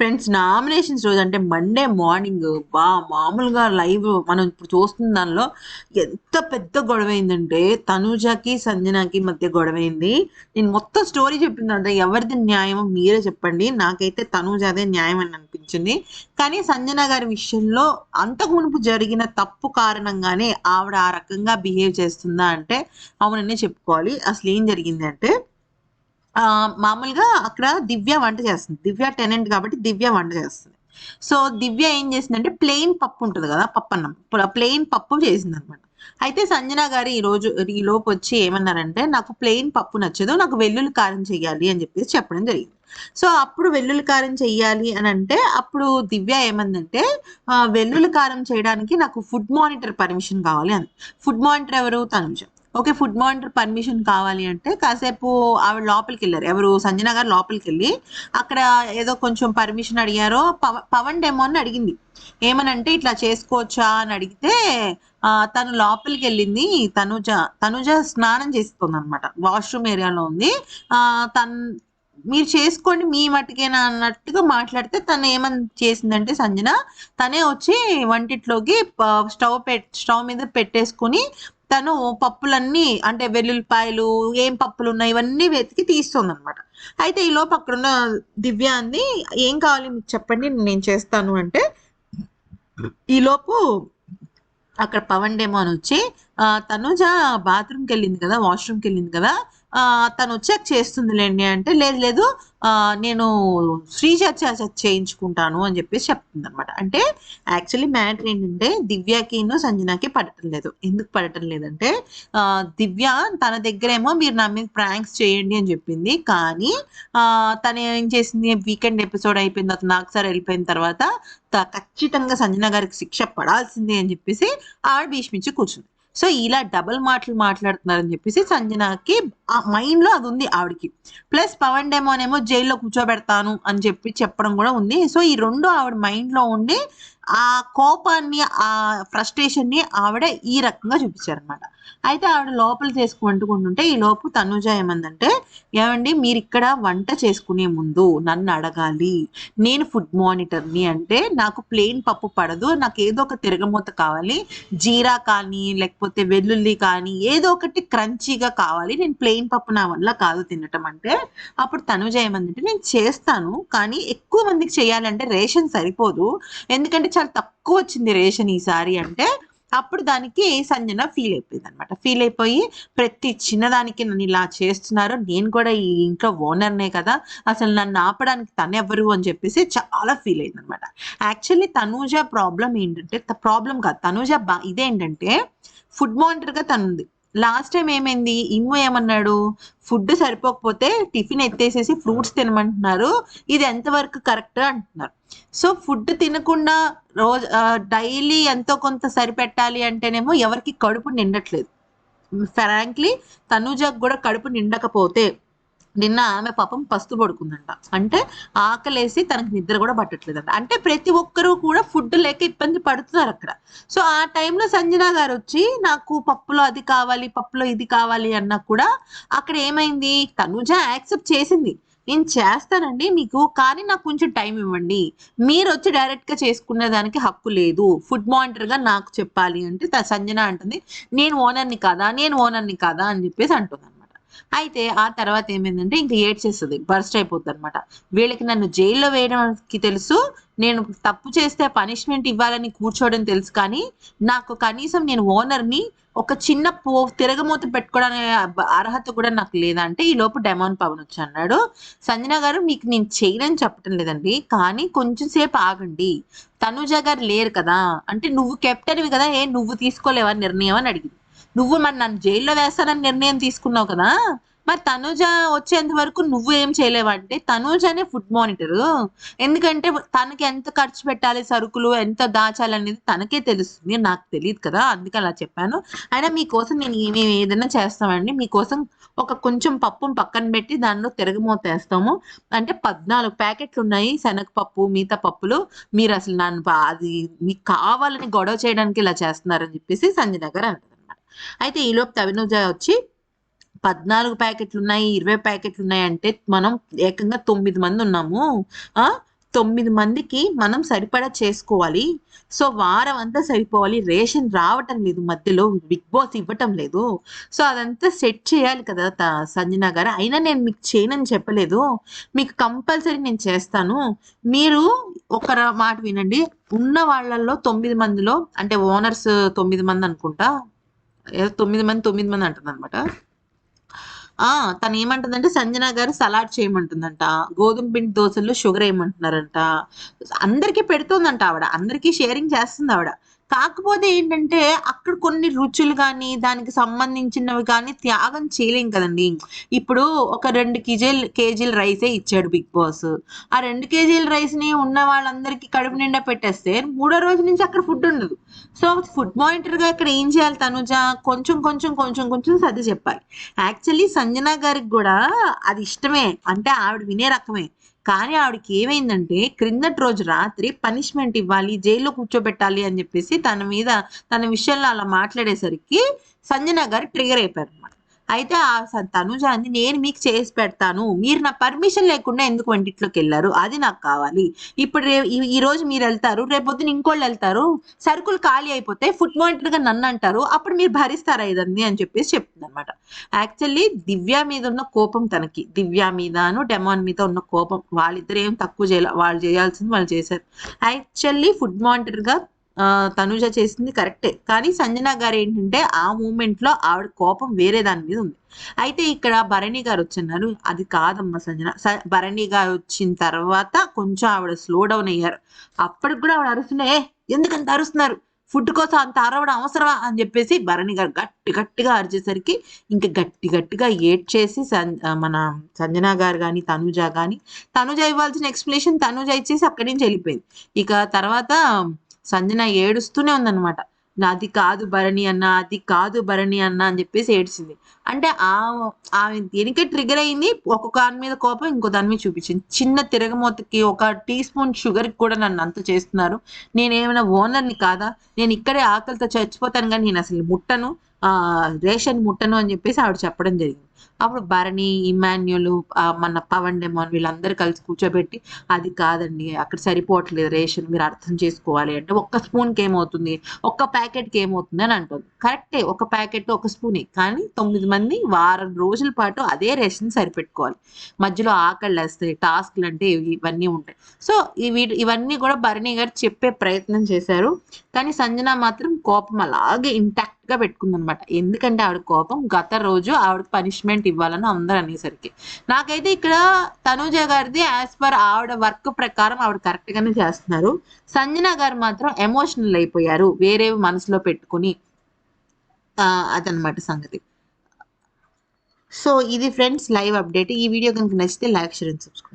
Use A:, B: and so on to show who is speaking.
A: Friends nominations రోజు అంటే Monday morning బా మామూలుగా లైవ్ మనం ఇప్పుడు చూస్తున్న దానిలో ఎంత పెద్ద గొడవ అయిందంటే తనుజాకి సంజనాకి మధ్య గొడవ అయింది నేను మొత్తం స్టోరీ చెప్పిందంటే ఎవరిది న్యాయం మీరే చెప్పండి. నాకైతే తనూజాదే న్యాయం అని అనిపించింది. కానీ సంజన గారి విషయంలో అంతకు మునుపు జరిగిన తప్పు కారణంగానే ఆవిడ ఆ రకంగా బిహేవ్ చేస్తుందా అంటే అవుననే చెప్పుకోవాలి. అసలు ఏం జరిగిందంటే మామూలుగా అక్కడ దివ్య వంట చేస్తుంది. దివ్య టెనెంట్ కాబట్టి దివ్య వంట చేస్తుంది. సో దివ్య ఏం చేసిందంటే ప్లెయిన్ పప్పు ఉంటుంది కదా పప్పు అన్నం ప్లెయిన్ పప్పు చేసింది అనమాట అయితే సంజన గారు ఈ రోజు ఈ లోపు వచ్చి ఏమన్నారంటే నాకు ప్లెయిన్ పప్పు నచ్చదు నాకు వెల్లుల్లి కారం చెయ్యాలి అని చెప్పేసి చెప్పడం జరిగింది. సో అప్పుడు వెల్లుల్లి కారం చెయ్యాలి అని అంటే అప్పుడు దివ్య ఏమందంటే వెల్లుల్లి కారం చేయడానికి నాకు ఫుడ్ మానిటర్ పర్మిషన్ కావాలి అని ఫుడ్ మానిటర్ ఎవరు? తనుజం. ఓకే ఫుడ్ మానిటర్ పర్మిషన్ కావాలి అంటే కాసేపు ఆవిడ లోపలికి వెళ్ళారు ఎవరు? సంజన గారు లోపలికి వెళ్ళి అక్కడ ఏదో కొంచెం పర్మిషన్ అడిగారో పవ పవన్ డెమో అని అడిగింది. ఏమనంటే ఇట్లా చేసుకోవచ్చా అని అడిగితే తను లోపలికి వెళ్ళింది తనుజ తనుజ స్నానం చేస్తుంది అనమాట వాష్రూమ్ ఏరియాలో ఉంది. తన్ తను మీరు చేసుకోండి మీ మట్టుకేనా అన్నట్టుగా మాట్లాడితే తను ఏమని చేసిందంటే సంజన తనే వచ్చి వంటిట్లోకి స్టవ్ పెట్ స్టవ్ మీద పెట్టేసుకుని తను పప్పులన్నీ అంటే వెల్లుల్లిపాయలు ఏం పప్పులు ఉన్నాయి ఇవన్నీ వెతికి తీస్తుంది అనమాట అయితే ఈ లోపు అక్కడున్న దివ్య అంది ఏం కావాలి మీకు చెప్పండి నేను చేస్తాను అంటే ఈ లోపు అక్కడ పవన్ డేమో అని వచ్చి తనుజ బాత్రూమ్కి వెళ్ళింది కదా వాష్రూమ్కి వెళ్ళింది కదా తను చెక్ చేస్తుందిలేండి అంటే లేదు లేదు నేను శ్రీజ చేయించుకుంటాను అని చెప్పేసి చెప్తుంది అనమాట అంటే యాక్చువల్లీ మ్యాటర్ ఏంటంటే దివ్యకిను సంజనాకి పడటం లేదు. ఎందుకు పడటం లేదంటే దివ్య తన దగ్గరేమో మీరు నా మీద ప్రాంక్స్ చేయండి అని చెప్పింది. కానీ తను ఏం చేసింది? వీకెండ్ ఎపిసోడ్ అయిపోయిన తర్వాత నాకు సార్ వెళ్ళిపోయిన తర్వాత త- ఖచ్చితంగా సంజన గారికి శిక్ష పడాల్సిందే అని చెప్పేసి ఆడ భీష్మించి కూర్చుంది. సో ఇలా డబుల్ మాటలు మాట్లాడుతున్నారని చెప్పేసి సంజనకి మైండ్లో మైండ్లో అది ఉంది ఆవిడకి. ప్లస్ పవన్ డెమోనేమో జైల్లో కూర్చోబెడతాను అని చెప్పి చెప్పడం కూడా ఉంది. సో ఈ రెండు ఆవిడ మైండ్లో ఉండి ఆ కోపాన్ని ఆ ఫ్రస్ట్రేషన్ని ఆవిడ ఈ రకంగా చూపించారనమాట అయితే ఆవిడ లోపల చేసుకు వండుకుంటుంటే ఈ లోపు తనుజ ఏమందంటే ఏమండి మీరు ఇక్కడ వంట చేసుకునే ముందు నన్ను అడగాలి. నేను ఫుడ్ మానిటర్ని అంటే నాకు ప్లెయిన్ పప్పు పడదు. నాకు ఏదో ఒక తిరగమూత కావాలి. జీరా కానీ లేకపోతే వెల్లుల్లి కానీ ఏదో ఒకటి క్రంచీగా కావాలి. నేను ప్లెయిన్ పప్పు నా వల్ల కాదు తినటం అంటే అప్పుడు తనుజ ఏమందంటే నేను చేస్తాను కానీ ఎక్కువ మందికి చేయాలంటే రేషన్ సరిపోదు. ఎందుకంటే చాలా తక్కువ వచ్చింది రేషన్ ఈసారి అంటే అప్పుడు దానికి సంజన ఫీల్ అయిపోయింది అనమాట ఫీల్ అయిపోయి ప్రతి చిన్నదానికి నన్ను ఇలా చేస్తున్నారు. నేను కూడా ఈ ఇంట్లో ఓనర్నే కదా. అసలు నన్ను ఆపడానికి తను ఎవరు అని చెప్పేసి చాలా ఫీల్ అయింది అనమాట యాక్చువల్లీ తనూజ ప్రాబ్లం ఏంటంటే ప్రాబ్లం కాదు. తనూజ బా ఇదేంటంటే ఫుడ్ మానిటర్గా తనుంది. లాస్ట్ టైం ఏమైంది? ఇమ్ము ఏమన్నాడు? ఫుడ్ సరిపోకపోతే టిఫిన్ ఎత్తేసేసి ఫ్రూట్స్ తినమంటున్నారు. ఇది ఎంతవరకు కరెక్ట్ అంటున్నారు. సో ఫుడ్ తినకుండా రోజు డైలీ ఎంతో కొంత సరిపెట్టాలి అంటేనేమో ఎవరికి కడుపు నిండట్లేదు. ఫ్రాంక్లీ తనుజకు కూడా కడుపు నిండకపోతే. నిన్న ఆమె పాపం పస్తు పడుకుందంట. అంటే ఆకలేసి తనకి నిద్ర కూడా పట్టట్లేదంట. అంటే ప్రతి ఒక్కరూ కూడా ఫుడ్ లేక ఇబ్బంది పడుతున్నారు అక్కడ. సో ఆ టైంలో సంజన గారు వచ్చి నాకు పప్పులో అది కావాలి పప్పులో ఇది కావాలి అన్నా కూడా అక్కడ ఏమైంది? తనుజ యాక్సెప్ట్ చేసింది. నేను చేస్తానండి మీకు కానీ నాకు కొంచెం టైం ఇవ్వండి. మీరు వచ్చి డైరెక్ట్గా చేసుకునే దానికి హక్కు లేదు. ఫుడ్ మానిటర్గా నాకు చెప్పాలి అంటే సంజన అంటుంది. నేను ఓనర్ని కాదా? నేను ఓనర్ని కాదా? అని చెప్పేసి అంటున్నాను అయితే ఆ తర్వాత ఏమైందంటే ఇంకా ఏడ్చేస్తుంది బర్స్ట్ అయిపోతుంది అనమాట వీళ్ళకి నన్ను జైల్లో వేయడానికి తెలుసు నేను తప్పు చేస్తే పనిష్మెంట్ ఇవ్వాలని కూర్చోవడం తెలుసు కానీ నాకు కనీసం నేను ఓనర్ని ఒక చిన్న పో తిరగమూత పెట్టుకోవడానికి అర్హత కూడా నాకు లేదంటే ఈ లోపు డెమాన్ పవన్ వచ్చి అన్నాడు సంజన గారు మీకు నేను చేయనని చెప్పటం లేదండి కానీ కొంచెం సేపు ఆగండి. తనుజ గారు లేరు కదా అంటే నువ్వు కెప్టెన్వి కదా ఏ నువ్వు తీసుకోలేవా నిర్ణయం అని అడిగింది. నువ్వు మరి నన్ను జైల్లో వేస్తానని నిర్ణయం తీసుకున్నావు కదా? మరి తనుజ వచ్చేంత వరకు నువ్వు ఏం చేయలేవంటే తనుజనే ఫుడ్ మానిటర్. ఎందుకంటే తనకి ఎంత ఖర్చు పెట్టాలి సరుకులు ఎంత దాచాలి అనేది తనకే తెలుస్తుంది నాకు తెలియదు కదా అందుకే అలా చెప్పాను. అయినా మీకోసం నేను మేము ఏదైనా చేస్తామండి. మీకోసం ఒక కొంచెం పప్పును పక్కన పెట్టి దానిలో తిరగమూత వేస్తాము అంటే పద్నాలుగు ప్యాకెట్లు ఉన్నాయి శనగపప్పు మిగతా పప్పులు. మీరు అసలు నన్ను బా- అది మీకు కావాలని గొడవ చేయడానికి ఇలా చేస్తున్నారని చెప్పేసి సంజయ్ నగర్ అంటారు అయితే ఈలోపు తవినుజ వచ్చి పద్నాలుగు ప్యాకెట్లు ఉన్నాయి ఇరవై ప్యాకెట్లు ఉన్నాయి అంటే మనం ఏకంగా తొమ్మిది మంది ఉన్నాము. ఆ? తొమ్మిది మందికి మనం సరిపడా చేసుకోవాలి. సో వారం అంతా సరిపోవాలి. రేషన్ రావటం లేదు మధ్యలో బిగ్ బాస్ ఇవ్వటం లేదు. సో అదంతా సెట్ చేయాలి కదా త- సంజన గారు. అయినా నేను మీకు చేయనని చెప్పలేదు. మీకు కంపల్సరీ నేను చేస్తాను. మీరు ఒక మాట వినండి. ఉన్న వాళ్ళల్లో తొమ్మిది మందిలో అంటే ఓనర్స్ తొమ్మిది మంది అనుకుంటా తొమ్మిది మంది తొమ్మిది మంది అంటుంది అనమాట ఆ తను ఏమంటుందంటే సంజన గారు సలాడ్ చేయమంటుందంట. గోధుమ పిండి దోశల్లో షుగర్ వేయమంటున్నారంట అందరికీ పెడుతుందంట ఆవిడ. అందరికీ షేరింగ్ చేస్తుంది ఆవిడ. కాకపోతే ఏంటంటే అక్కడ కొన్ని రుచులు కానీ దానికి సంబంధించినవి కానీ త్యాగం చేయలేం కదండి. ఇప్పుడు ఒక రెండు కేజీలు కేజీల రైసే ఇచ్చాడు బిగ్ బాస్. ఆ రెండు కేజీల రైస్ని ఉన్న వాళ్ళందరికీ కడుపు నిండా పెట్టేస్తే మూడో రోజు నుంచి అక్కడ ఫుడ్ ఉండదు. సో ఫుడ్ మానిటర్గా ఇక్కడ ఏం చేయాలి తనుజ? కొంచెం కొంచెం కొంచెం కొంచెం సర్ది చెప్పాలి. యాక్చువల్లీ సంజన గారికి కూడా అది ఇష్టమే. అంటే ఆవిడ వినే రకమే. కానీ ఆవిడకి ఏమైందంటే క్రిందటి రోజు రాత్రి పనిష్మెంట్ ఇవ్వాలి జైల్లో కూర్చోబెట్టాలి అని చెప్పేసి తన మీద తన విషయంలో అలా మాట్లాడేసరికి సంజన గారు ట్రిగర్ అయిపోయారు అనమాట అయితే ఆ తనుజ అంది నేను మీకు చేసి పెడతాను. మీరు నా పర్మిషన్ లేకుండా ఎందుకు వంటిట్లోకి వెళ్ళారు? అది నాకు కావాలి. ఇప్పుడు రే ఈ- రోజు మీరు వెళ్తారు రేపొద్దున ఇంకోళ్ళు వెళ్తారు సరుకులు ఖాళీ అయిపోతే ఫుడ్ మానిటర్గా నన్ను అంటారు అప్పుడు మీరు భరిస్తారా ఇదండి అని చెప్పేసి చెప్తుంది అనమాట యాక్చువల్లీ దివ్య మీద ఉన్న కోపం తనకి. దివ్య మీదను డెమాన్ మీద ఉన్న కోపం. వాళ్ళిద్దరు ఏం తక్కువ చేయాలి వాళ్ళు చేయాల్సింది వాళ్ళు చేశారు. యాక్చువల్లీ ఫుడ్ మానిటర్గా తనుజ చేసింది కరెక్టే. కానీ సంజన గారు ఏంటంటే ఆ మూమెంట్లో ఆవిడ కోపం వేరే దాని మీద ఉంది. అయితే ఇక్కడ భరణి గారు వచ్చిన్నారు. అది కాదమ్మా సంజన. భరణి గారు వచ్చిన తర్వాత కొంచెం ఆవిడ స్లో డౌన్ అయ్యారు. అప్పటికి కూడా ఆవిడ అరుస్తున్నా ఏ ఎందుకంత అరుస్తున్నారు? ఫుడ్ కోసం అంత అరవడం అవసరమా? అని చెప్పేసి భరణి గారు గట్టి గట్టిగా అరిచేసరికి ఇంకా గట్టి గట్టిగా ఏడ్చేసి సం- మన సంజన గారు కానీ తనుజ కానీ తనుజ ఇవ్వాల్సిన ఎక్స్ప్లెనేషన్ తనుజ ఇచ్చేసి అక్కడి నుంచి వెళ్ళిపోయింది. ఇక తర్వాత సంజన ఏడుస్తూనే ఉందన్నమాట. నాది కాదు భరణి అన్న అది కాదు భరణి అన్న అని చెప్పేసి ఏడ్చింది. అంటే ఆ ఆమె దేనికే ట్రిగర్ అయింది? ఒక్కొక్క దాని మీద కోపం ఇంకో దాని మీద చూపించింది. చిన్న తిరగమూతకి ఒక టీ స్పూన్ షుగర్కి కూడా నన్ను అంత చేస్తున్నారు. నేనేమైనా ఓనర్ని కాదా? నేను ఇక్కడే ఆకలితో చచ్చిపోతాను కానీ నేను అసలు ముట్టను. రేషన్ ముట్టను అని చెప్పేసి ఆవిడ చెప్పడం జరిగింది. అప్పుడు భరణి ఇమాన్యులు మన పవన్ డెమోన్ వీళ్ళందరూ కలిసి కూర్చోబెట్టి అది కాదండి అక్కడ సరిపోవట్లేదు రేషన్ మీరు అర్థం చేసుకోవాలి అంటే ఒక్క స్పూన్కి ఏమవుతుంది? ఒక్క ప్యాకెట్కి ఏమవుతుంది అని అంటుంది. కరెక్టే ఒక ప్యాకెట్ ఒక స్పూనే కానీ తొమ్మిది మంది వారం రోజుల పాటు అదే రేషన్ సరిపెట్టుకోవాలి. మధ్యలో ఆకళ్ళు వేస్తాయి టాస్క్లు అంటే ఇవన్నీ ఉంటాయి. సో ఇవి ఇవన్నీ కూడా భరణి గారు చెప్పే ప్రయత్నం చేశారు. కానీ సంజన మాత్రం కోపం అలాగే ఇంటాక్ట్ గా పెట్టుకుందనమాట. ఎందుకంటే ఆవిడ కోపం గత రోజు ఆవిడకి పనిష్మెంట్ ఇవ్వాలని అందరూ అనేసరికి. నాకైతే ఇక్కడ తనూజ గారిది యాజ్ పర్ ఆవిడ వర్క్ ప్రకారం ఆవిడ కరెక్ట్ గానే చేస్తున్నారు. సంజన గారు మాత్రం ఎమోషనల్ అయిపోయారు. వేరే మనసులో పెట్టుకుని ఆ, అదనమాట సంగతి. సో ఇది ఫ్రెండ్స్ లైవ్ అప్డేట్. ఈ వీడియో కనుక నచ్చితే లైక్ షేర్ అండ్ సబ్స్క్రైబ్.